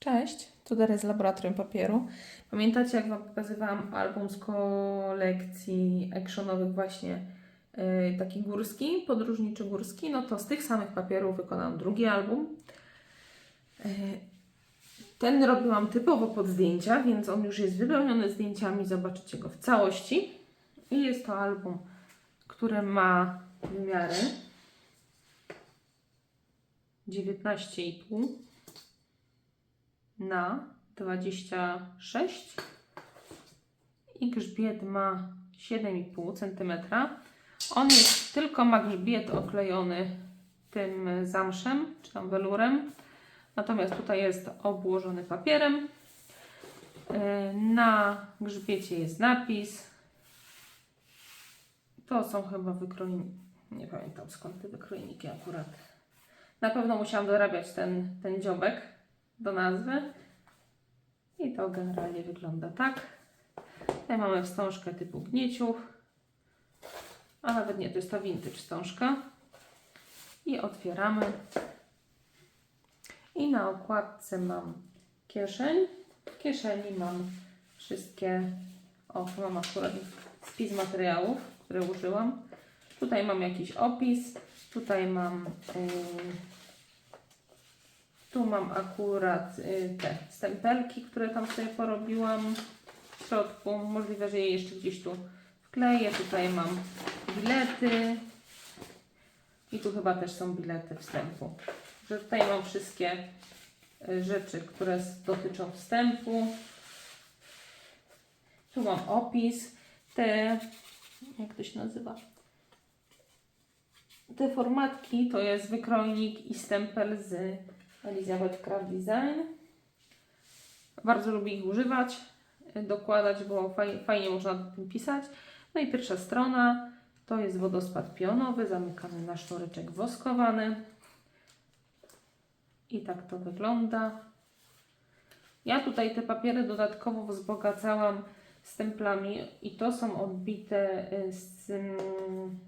Cześć, tu Dary z Laboratorium Papieru. Pamiętacie, jak Wam pokazywałam album z kolekcji actionowych właśnie yy, taki górski, podróżniczy górski? No to z tych samych papierów wykonałam drugi album. Yy, ten robiłam typowo pod zdjęcia, więc on już jest wypełniony zdjęciami, zobaczycie go w całości. I jest to album, które ma wymiary 19,5 na 26 i grzbiet ma 7,5 cm. On jest tylko ma grzbiet oklejony tym zamszem, czy tam welurem. Natomiast tutaj jest obłożony papierem. Na grzbiecie jest napis. To są chyba wykrojniki. Nie pamiętam skąd te wykrojniki akurat. Na pewno musiałam dorabiać ten, ten dziobek do nazwy. I to generalnie wygląda tak. Tutaj mamy wstążkę typu gnieciów. A nawet nie, to jest ta vintage wstążka. I otwieramy. I na okładce mam kieszeń. W kieszeni mam wszystkie, o mam akurat spis materiałów, które użyłam. Tutaj mam jakiś opis. Tutaj mam yy, tu mam akurat y, te stempelki, które tam sobie porobiłam w środku. Możliwe, że je jeszcze gdzieś tu wkleję. Tutaj mam bilety. I tu chyba też są bilety wstępu. Że tutaj mam wszystkie y, rzeczy, które dotyczą wstępu. Tu mam opis. Te, jak to się nazywa? Te formatki to jest wykrojnik i stempel z Elizabeth Craft Design. Bardzo lubię ich używać, y, dokładać, bo fajnie, można na tym pisać. No i pierwsza strona to jest wodospad pionowy, zamykany na sznureczek woskowany. I tak to wygląda. Ja tutaj te papiery dodatkowo wzbogacałam stemplami i to są odbite y, z mm,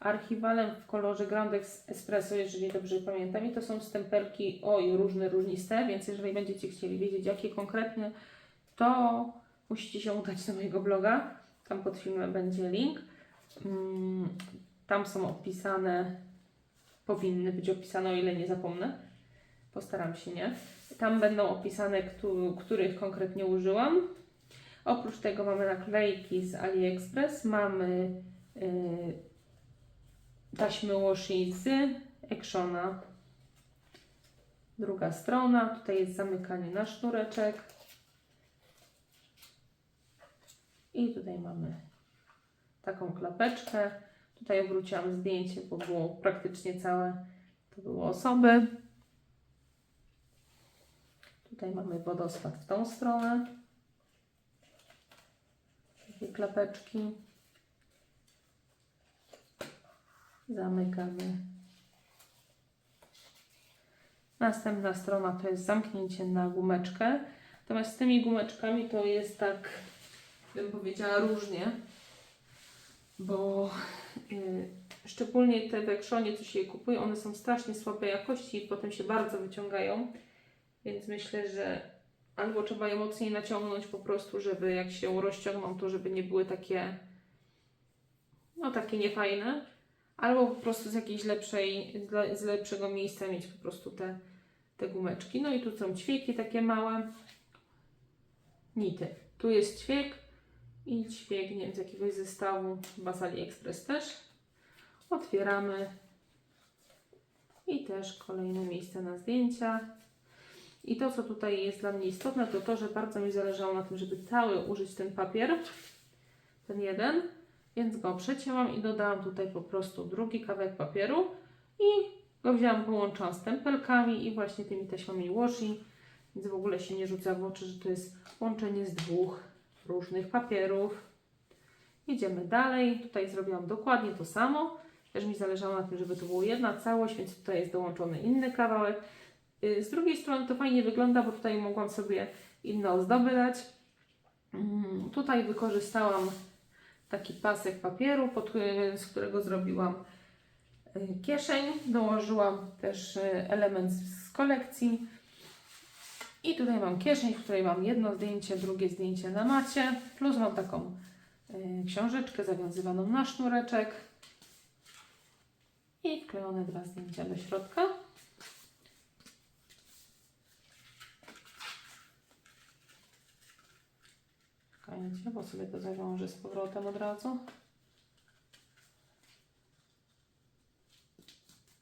archiwalem w kolorze Grandex Espresso, jeżeli dobrze pamiętam. I to są stempelki, oj, różne, różniste, więc jeżeli będziecie chcieli wiedzieć, jakie konkretnie, to musicie się udać na mojego bloga. Tam pod filmem będzie link. Mm, Tam są opisane, powinny być opisane, o ile nie zapomnę. Postaram się nie. Tam będą opisane, któ- których konkretnie użyłam. Oprócz tego mamy naklejki z AliExpress, mamy yy, taśmy washi z. Druga strona, tutaj jest zamykanie na sznureczek. I tutaj mamy taką klapeczkę. Tutaj obróciłam zdjęcie, bo było praktycznie całe, to były osoby. Tutaj mamy wodospad w tą stronę. Takie klapeczki. Zamykamy. Następna strona to jest zamknięcie na gumeczkę. Natomiast z tymi gumeczkami to jest tak, bym powiedziała, różnie. Bo y, szczególnie te w Actionie, co się je kupuje, one są strasznie słabej jakości i potem się bardzo wyciągają. Więc myślę, że albo trzeba je mocniej naciągnąć po prostu, żeby jak się rozciągną, to żeby nie były takie, no takie niefajne. Albo po prostu z jakiejś lepszej, z le- z lepszego miejsca mieć po prostu te, te gumeczki. No i tu są ćwieki takie małe. Nity. Tu jest ćwiek i ćwiek, nie wiem, z jakiegoś zestawu, chyba z AliExpress też. Otwieramy. I też kolejne miejsce na zdjęcia. I to, co tutaj jest dla mnie istotne, to to, że bardzo mi zależało na tym, żeby cały użyć ten papier, ten jeden, więc go przecięłam i dodałam tutaj po prostu drugi kawałek papieru i go wzięłam, połączyłam z tempelkami i właśnie tymi taśmami washi, więc w ogóle się nie rzuca w oczy, że to jest łączenie z dwóch różnych papierów. Idziemy dalej, tutaj zrobiłam dokładnie to samo, też mi zależało na tym, żeby to była jedna całość, więc tutaj jest dołączony inny kawałek. Y, Z drugiej strony to fajnie wygląda, bo tutaj mogłam sobie inne ozdoby dać. Mm, Tutaj wykorzystałam taki pasek papieru, pod, y, z którego zrobiłam y, kieszeń. Dołożyłam też y, element z kolekcji I tutaj mam kieszeń, w której mam jedno zdjęcie, drugie zdjęcie na macie, plus mam taką książeczkę zawiązywaną na sznureczek i wklejone dwa zdjęcia do środka. Czekajcie, bo sobie to zawiążę z powrotem od razu.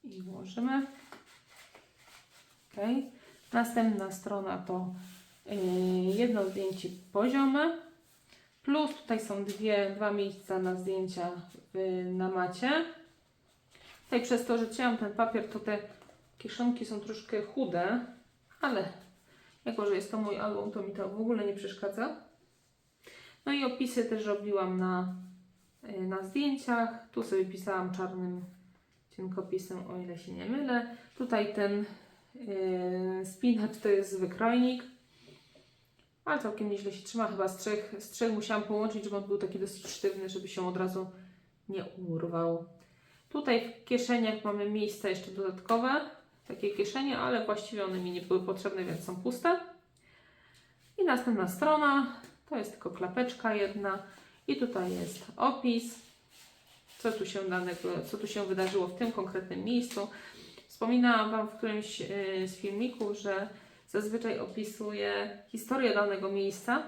I włożymy. Ok. Następna strona to yy, jedno zdjęcie poziome. Plus tutaj są dwie, dwa miejsca na zdjęcia na macie. Tutaj przez to, że cięłam ten papier, to te kieszonki są troszkę chude, ale jako, że jest to mój album, to mi to w ogóle nie przeszkadza. No i opisy też robiłam na, y, na zdjęciach. Tu sobie pisałam czarnym cienkopisem, o ile się nie mylę. Tutaj ten yy, spinacz to jest wykrojnik, ale całkiem nieźle się trzyma. Chyba z trzech, z trzech musiałam połączyć, żeby on był taki dosyć sztywny, żeby się od razu nie urwał. Tutaj w kieszeniach mamy miejsca jeszcze dodatkowe, takie kieszenie, ale właściwie one mi nie były potrzebne, więc są puste. I następna strona, to jest tylko klapeczka jedna i tutaj jest opis, co tu się danego, co tu się wydarzyło w tym konkretnym miejscu. Wspominałam Wam w którymś y, z filmików, że zazwyczaj opisuję historię danego miejsca,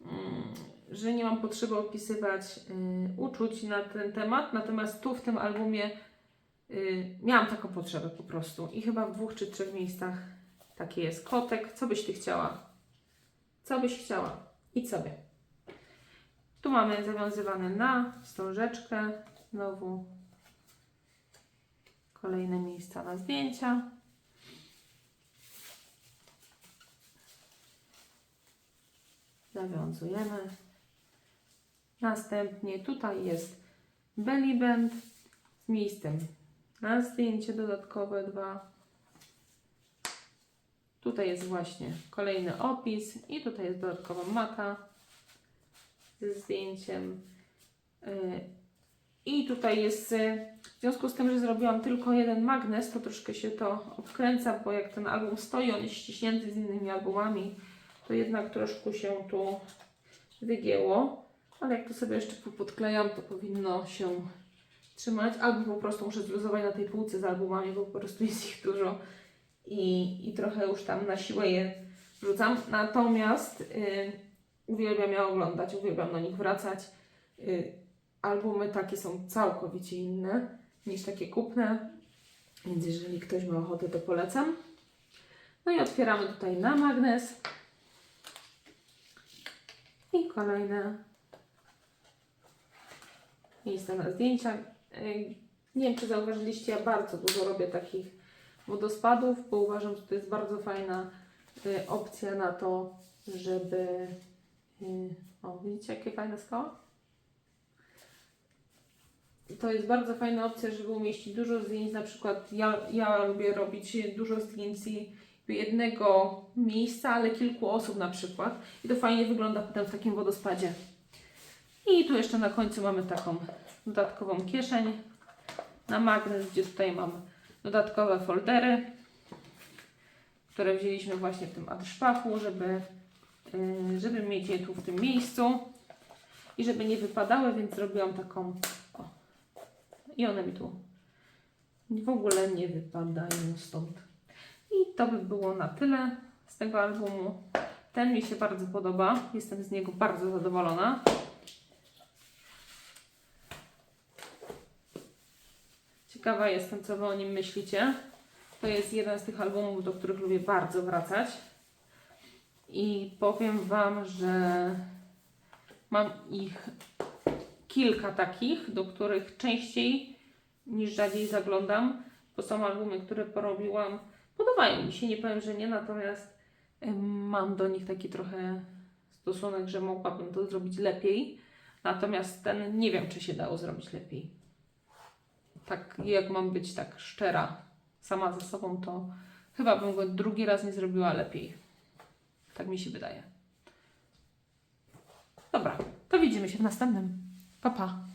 mm, że nie mam potrzeby opisywać y, uczuć na ten temat, natomiast tu w tym albumie y, miałam taką potrzebę po prostu i chyba w dwóch czy trzech miejscach taki jest kotek. Co byś Ty chciała? Co byś chciała? Idź sobie. Tu mamy zawiązywane na wstążeczkę, znowu kolejne miejsca na zdjęcia. Zawiązujemy. Następnie tutaj jest belly band z miejscem na zdjęcie dodatkowe dwa. Tutaj jest właśnie kolejny opis i tutaj jest dodatkowa mata ze zdjęciem. Y, I tutaj jest, y, w związku z tym, że zrobiłam tylko jeden magnes, to troszkę się to obkręca, bo jak ten album stoi, on jest ściśnięty z innymi albumami, to jednak troszkę się tu wygięło. Ale jak to sobie jeszcze podklejam, to powinno się trzymać. Albo po prostu muszę zluzować na tej półce z albumami, bo po prostu jest ich dużo i, i trochę już tam na siłę je wrzucam. Natomiast y, uwielbiam je oglądać, uwielbiam do nich wracać. Y, albumy takie są całkowicie inne niż takie kupne, więc jeżeli ktoś ma ochotę, to polecam. No i otwieramy tutaj na magnes. I kolejne miejsca na zdjęcia. Y, Nie wiem, czy zauważyliście, ja bardzo dużo robię takich wodospadów, bo uważam, że to jest bardzo fajna y, opcja na to, żeby. Y, o, widzicie, jakie fajne skała? To jest bardzo fajna opcja, żeby umieścić dużo zdjęć. Na przykład ja, ja lubię robić dużo zdjęć jednego miejsca, ale kilku osób na przykład. I to fajnie wygląda potem w takim wodospadzie. I tu jeszcze na końcu mamy taką dodatkową kieszeń na magnes, gdzie tutaj mam dodatkowe foldery, które wzięliśmy właśnie w tym adszpachu, żeby, yy, żeby mieć je tu w tym miejscu i żeby nie wypadały, więc zrobiłam taką o. i one mi tu w ogóle nie wypadają stąd. I to by było na tyle z tego albumu. Ten mi się bardzo podoba, jestem z niego bardzo zadowolona. Ciekawa jestem, co Wy o nim myślicie. To jest jeden z tych albumów, do których lubię bardzo wracać. I powiem Wam, że mam ich kilka takich, do których częściej niż rzadziej zaglądam, bo są albumy, które porobiłam. Podobają mi się, nie powiem, że nie, natomiast mam do nich taki trochę stosunek, że mogłabym to zrobić lepiej. Natomiast ten nie wiem, czy się dało zrobić lepiej tak jak mam być tak szczera sama ze sobą, to chyba bym go drugi raz nie zrobiła lepiej. Tak mi się wydaje. Dobra, to widzimy się w następnym. Pa, pa.